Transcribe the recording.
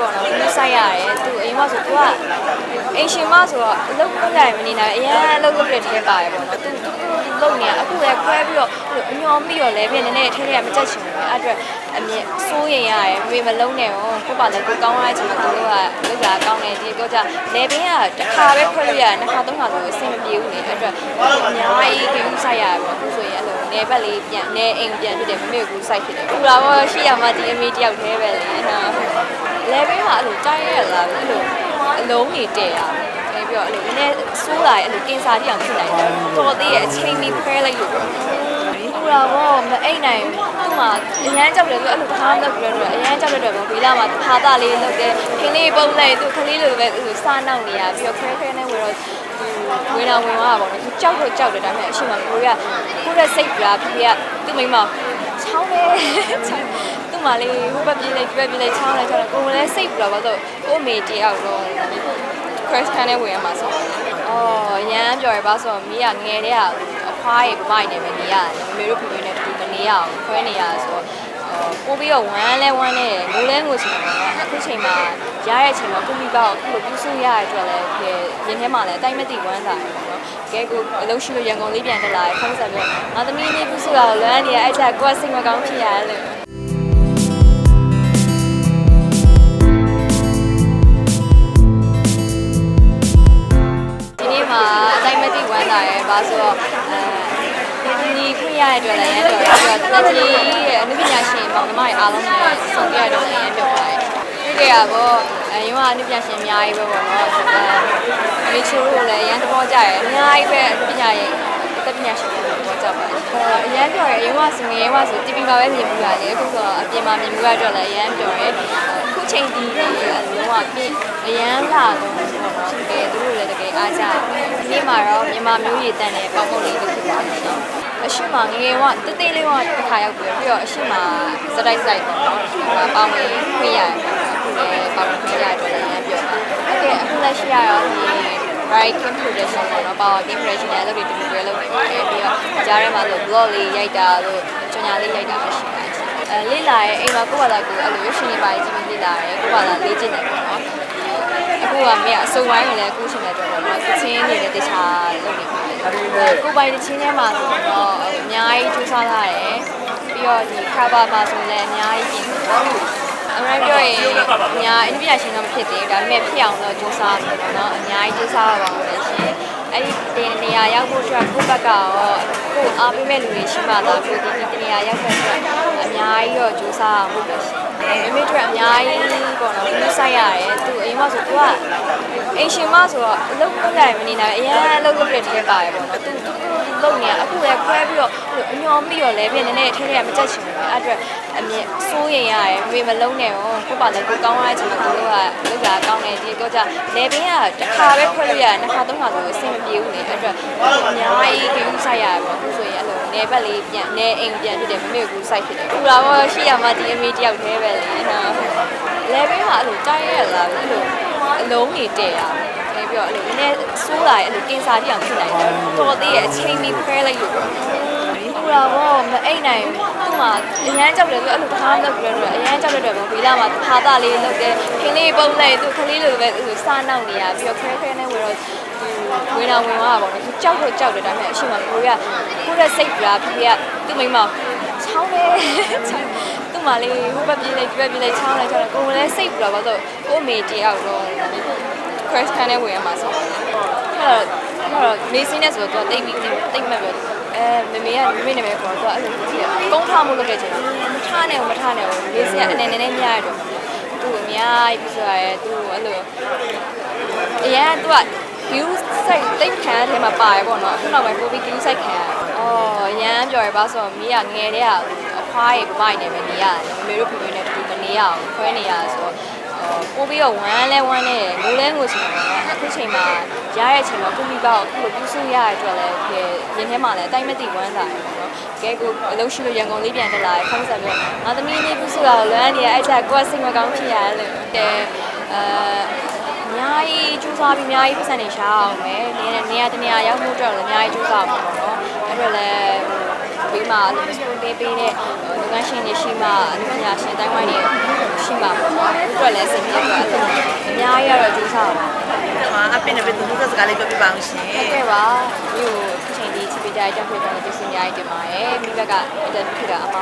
ပေါ့နော်ဘူးဆိုင်ရတယ်သူအိမ်မဆိုသူက အိမ်ရှင်မဆိုတော့အလုပ်လုပ်လိုက်မနေနိုင်အရင်အလုပ်လုပ်တဲ့ထဲပါတယ်ပေါ့နော်သူသူသူလုပ်နေရအခုလည်းခွဲပြီးတော့အညော်ပြီးတော့လည်းပြင်နည်းနည်းထဲထဲကမကြက်ချင်ဘူးအဲ့အတွက်အမြင်စိုးရင်ရတယ်မေမလုံးနဲ့ဟောကိုပါလည်းကိုကောင်းလိုက်ချင်မှသူတို့ကလောက်တာကောင်းတယ်ဒီကောကြလေပင်ကတစ်ခါပဲခွဲလို့ရတယ်နှစ်ခါသုံးခါဆိုအဆင်မပြေဘူးလေအဲ့အတွက်အများကြီးကိစ္စရရပေါ့အခုဆိုရင်အဲ့လိုနေဘက်လေးပြန်နေအိမ်ပြန်ဖြစ်တယ်မမေကူစိုက်ဖြစ်တယ်ပူလာတော့ရှိရမှဒီအမေတယောက်တည်းပဲလေဟာလေပင်ကအဲ့လိုတိုက်ရလာအဲ့လို အလုံးနေတည့်ရအဲ့ပြီးတော့အဲ့လိုနည်းနည်းဆိုးလာရင်အဲ့လိုကင်ဆာတိအောင်ဖြစ်နိုင်တယ်တော်သေးရဲ့အချိန်မီဖဲလိုက်လို့ပေါ့ပူလာတော့မအိတ်နိုင်သူ့မှာအရန်ကြောက်တယ်သူအဲ့လိုတစ်ခါမလုပ်ကြတော့အရန်ကြောက်တဲ့တော့ဘေးလာမှာခါသားလေးလုပ်တယ်ခင်းလေးပုံလိုက်သူခလေးလိုပဲသူစားနောက်နေရပြီးတော့ခဲခဲနဲ့ဝယ်တော့ဝင်တော့ဝင်သွားတာပေါ့နော်သူကြောက်တော့ကြောက်တယ်ဒါပေမဲ့အရှိမကိုရကိုရစိတ်ပြားဖြစ်ပြသူ့မိမချောင်းလေချောင်းသူ့ မလေးဟိုဘက်ပြေးလိုက်ဒီဘက်ပြေးလိုက်ချောင်းလိုက်ချောင်းလိုက်ကိုလည်းစိတ်ပြားပါတော့ကိုအမေတယောက်တော့ crash ခံနေဝင်ရမှာဆိုအော်ရမ်းပြောရပါဆိုမီးကငယ်တဲ့ကအဖွားရေမိုက်နေပဲနေရတယ်မမေတို့ဖေဖေနဲ့တူမနေရအောင်ခွဲနေရဆိုတော့ပို့ပြီးတော့ဝမ်းလဲဝမ်းနေငိုလဲငိုချင်တယ်ပေါ့အခုချိန်မှာရတဲ့အချိန်မှာကိုမိကောက်အခုလိုပြုစုရတဲ့အတွက်လည်းဒီရင်ထဲမှာလည်းအတိုင်းမသိဝမ်းသာတယ်ပေါ့နော်ကဲကိုအလုပ်ရှိလို့ရန်ကုန်လေးပြန်တက်လာတယ်ဖုန်းဆက်ပြီးငါသမီးလေးပြုစုရအောင်လွမ်းနေရအဲ့ချက်ကိုကစိတ်မကောင်းဖြစ်ရတယ်လို့ ဆိုတော့အဲဒီခွင့်ရတဲ့အတွက်လည်းရမ်းတော်တယ်ပြီးတော့တက်ကြီးရဲ့အနုပညာရှင်ပေါင်းသမားတွေအားလုံးနဲ့ဆုံပြရတဲ့အတွက်လည်းရမ်းတော်ပါတယ်တွေ့ကြရပေါ့အဲရုံးကအနုပညာရှင်အများကြီးပဲပေါ့နော်အဲမေချိုးတို့လည်းရမ်းသဘောကျတယ်အများကြီးပဲအနုပညာရဲ့တက်ပညာရှင်တွေသဘောကျပါတယ်အရမ်းပြောရရုံးကစငယ်ရုံးကဆိုတီဗီမှာပဲမြင်မှုရတယ်အခုဆိုအပြင်မှာမြင်မှုရတော့လည်းအရမ်းပြောရဲ ခုချိန်ဒီလုံးဝပြအရန်လာတော့ပေါ့နော်တကယ်သူတို့လည်းတကယ်အားကြတယ်ဒီနေ့မှာတော့မြန်မာမျိုးရည်တန်တဲ့ပေါင်းပုံလေးလုပ်ဖြစ်ပါတယ်နော်အရှိမငယ်ကတသေးလေးကတစ်ခါရောက်ပြီးပြီးတော့အရှိမစတိုက်ဆိုင်ပေါ့နော်ဒီမှာပေါင်းဝင်ခွင့်ရတယ်အခုလည်းပေါင်းဝင်ခွင့်ရတော့လည်းရမ်းပြောပါတယ်အခုလက်ရှိရတော့ဒီ right game production ပေါ့နော် power game production နဲ့အလုပ်တွေတူတူပဲလုပ်နေပါတယ်ပြီးတော့ကြားထဲမှာလို့ blog လေးရိုက်တာလို့ကြော်ညာလေးရိုက်တာလည်းရှိပါတယ်အဲ လေ့လာရဲ့အိမ်မှာကိုယ့်ဘာသာကိုယ်အဲ့လိုရွှေရှင်နေပါကြီးကြီးလေ့လာရဲကိုယ့်ဘာသာလေ့ကျင့်တယ်ပေါ့နော်အခုကမင်းအစုံဝိုင်းကိုလည်းကူးရှင်တဲ့အတွက်ပေါ့နော်သချင်းတွေလည်းတခြားလုပ်နေပါတယ်ကိုယ်ပိုင်သချင်းထဲမှာဆိုတော့အများကြီးကြိုးစားလာတယ်ပြီးတော့ဒီ cover မှာဆိုလည်းအများကြီးပြင်ပေါ့အမှန်ပြောရင်ညာအင်ဒီပညာရှင်တော့မဖြစ်သေးဘူးဒါပေမဲ့ဖြစ်အောင်တော့ကြိုးစားတယ်ပေါ့နော်အများကြီးကြိုးစားရပါဦးမယ်ရှင်အဲ့ဒီတင်နေရာရောက်ဖို့အတွက်ကိုယ့်ဘက်ကရောကိုယ်အားပေးမဲ့လူတွေရှိမှသာကိုဒီဒီနေရာရောက်တဲ့အတွက်အများကြီး တော့ကြိုးစားရဖို့ပဲရှင်မိမိတို့အများကြီးပေါ့နော်ဘူးဆိုင်ရတယ်သူအိမ်မဆိုသူကအိမ်ရှင်မဆိုတော့အလုပ်လုပ်လိုက်မနေနိုင်အရင်အလုပ်လုပ်တဲ့ထဲပါတယ်ပေါ့နော်သူသူလုပ်နေရအခုလည်းခွဲပြီးတော့အညော်ပြီးတော့လည်းပြင်နည်းနည်းထဲထဲကမကြက်ချင်ဘူးအဲ့အတွက်အမြင်စိုးရင်ရတယ်မေမလုံးနဲ့ဟောကိုပါလည်းကိုကောင်းလိုက်ချင်မှသူတို့ကလောက်တာကောင်းတယ်ဒီကောကြလေပင်ကတစ်ခါပဲခွဲလို့ရတယ်နှစ်ခါသုံးခါဆိုအဆင်မပြေဘူးလေအဲ့အတွက်အများကြီးကိစ္စရရပေါ့အခုဆိုရင်အဲ့လို နေဘက်လေးပြန်နေအိမ်ပြန်ဖြစ်တယ်မမေကူစိုက်ဖြစ်တယ်ပူလာတော့ရှိရမှဒီအမေတယောက်တည်းပဲလေဟာလေပင်ကအဲ့လိုတိုက်ရလာအဲ့လိုအလုံးနေတည့်ရအဲ့ပြီးတော့အဲ့လိုနည်းနည်းဆိုးလာရင်အဲ့လိုကင်ဆာတိအောင်ဖြစ်နိုင်တယ်တော်သေးရဲ့အချိန်မီဖဲလိုက်လို့ ပေါ့ပူလာတော့မအိတ်နိုင်သူ့မှာအရန်ကြောက်တယ်သူအဲ့လိုတစ်ခါမလုပ်ကြတော့အရန်ကြောက်တဲ့တော့ဘေးလာမှာခါသားလေးလုပ်တယ်ခင်းလေးပုံလိုက်သူခလေးလိုပဲသူစားနောက်နေရပြီးတော့ခဲခဲနဲ့ဝယ်တော့ဝင်တော့ဝင်သွားတာပေါ့နော်သူကြောက်တော့ကြောက်တယ်ဒါပေမဲ့အရှိမကိုရကိုရစိတ်ပြားဖြစ်ပြသူ့မိမချောင်းလေချောင်းသူ့မလေးဟိုဘက်ပြေးလိုက်ဒီဘက်ပြေးလိုက်ချောင်းလိုက်ချောင်းလိုက်ကိုလည်းစိတ်ပြားပါတော့ကိုအမေတယောက်တော့ crash ခံနေဝင်ရမှာဆိုအဲ့တော့အဲ့တော့မေးစင်းနဲ့ဆိုတော့တိတ်ပြီးတိတ်မှတ်ပဲ အဲမမေကမမေနာမည်ခေါ်တော့အဲ့လိုကြည့်ရကုန်းထားမှုလုပ်တဲ့ချိန်မထားနဲ့မထားနဲ့မေးစင်းကအနေနဲ့နည်းနည်းများရတော့သူ့အများကြီးပြဆိုရဲသူ့အဲ့လိုအရင်ကသူက view စိတ်တိတ်ခံတဲ့ထဲမှာပါရပေါ့နော်အခုနောက်ပိုင်းပိုပြီး view စိတ်ခံရအော်ရမ်းပြောရပါဆိုတော့မီးကငယ်တဲ့ကအဖွားရေမိုက်နေပဲနေရတယ်မမေတို့ဖေဖေနဲ့တူမနေရအောင်ခွဲနေရဆိုတော့ ပို့ပြီးတော့ဝမ်းလဲဝမ်းနေငိုလဲငိုချင်တယ်ပေါ့အခုချိန်မှာရတဲ့အချိန်မှာကိုမိကောက်အခုလိုပြုစုရတဲ့အတွက်လည်းဒီရင်ထဲမှာလည်းအတိုင်းမသိဝမ်းသာတယ်ပေါ့နော်ကဲကိုအလုပ်ရှိလို့ရန်ကုန်လေးပြန်တက်လာတယ်ဖုန်းဆက်ပြီးငါသမီးလေးပြုစုရအောင်လွမ်းနေရအဲ့ချက်ကိုကစိတ်မကောင်းဖြစ်ရတယ်လို့တဲအဲအများကြီးကြိုးစားပြီးအများကြီးပတ်စံနေရှာအောင်မယ်နေနေရတနေရရောက်မှုအတွက်လည်းအများကြီးကြိုးစားအောင်ပေါ့နော်အဲ့တော့လည်း ဘေးမှာအဲ့လို sport ပေးပေးတဲ့လုပ်ငန်းရှင်တွေရှိမှအနုပညာရှင်တိုင်းဝိုင်းတွေရှိမှပေါ့နော်အတွက်လည်းစင်ပြည့်အတွက်အဲ့လိုအများကြီးကတော့ကြိုးစားပါဟာအပင်နဲ့ပဲသူတို့စကားလေးပြောပြပါအောင်ရှင်ကဲပါမြို့အချိန်ဒီချီပီတာတက်ခွေတော့ကျေးဇူးအများကြီးတင်ပါတယ်မိဘကအတက်ဖြစ်တာအမ